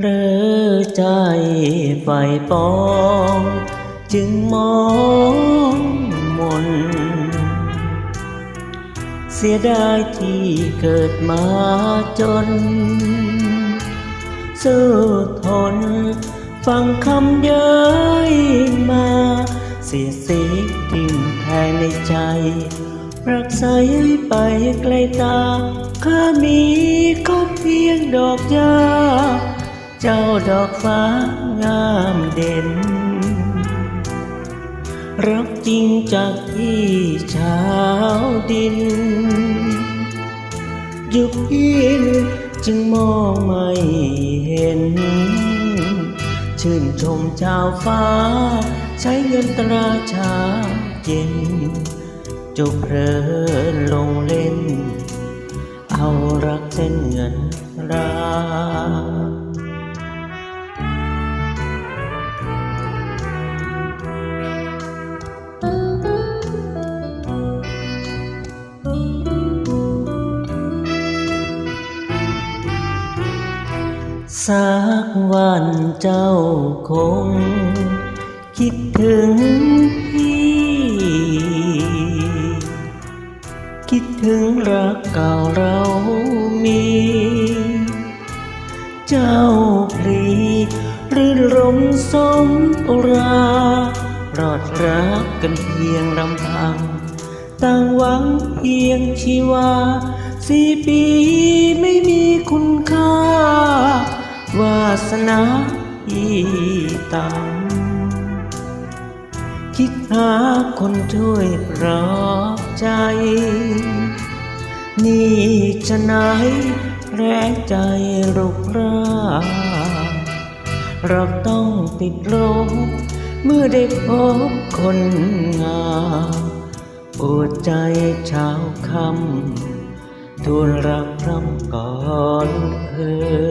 เรอใจไฟปอง จึงมองมน เสียดายที่เกิดมาจน สู้ทน ฟังคำเย้ยมา เสียสีกิ่งแทงในใจ รักใสไปไกลตา ข้ามีก็เพียงดอกยา เจ้าดอกฟ้างามเด่น รักจริงจากที่ชาวดิน ยุคยินจึงมองไม่เห็น ชื่นชมชาวฟ้า ใช้เงินตราชาเย็นจบเพลินลงเล่น เอารักเส้นเงินรา สักวันเจ้าคง คิดถึงพี่ คิดถึงรักเก่าเรามี เจ้าพลีรื่นรมสมอุรารอดรักกันเพียงลำพังต่างหวังเพียงชีวาสี่ปีไม่มีคุณค่า วาสนาที่ต่ำคิดหาคนช่วยปลอบใจ นี่จะไหนแรงใจรุกราเราต้องติดลมเมื่อได้พบคนงามปวดใจชาวคำทูลรักพร่ำก่อนเคย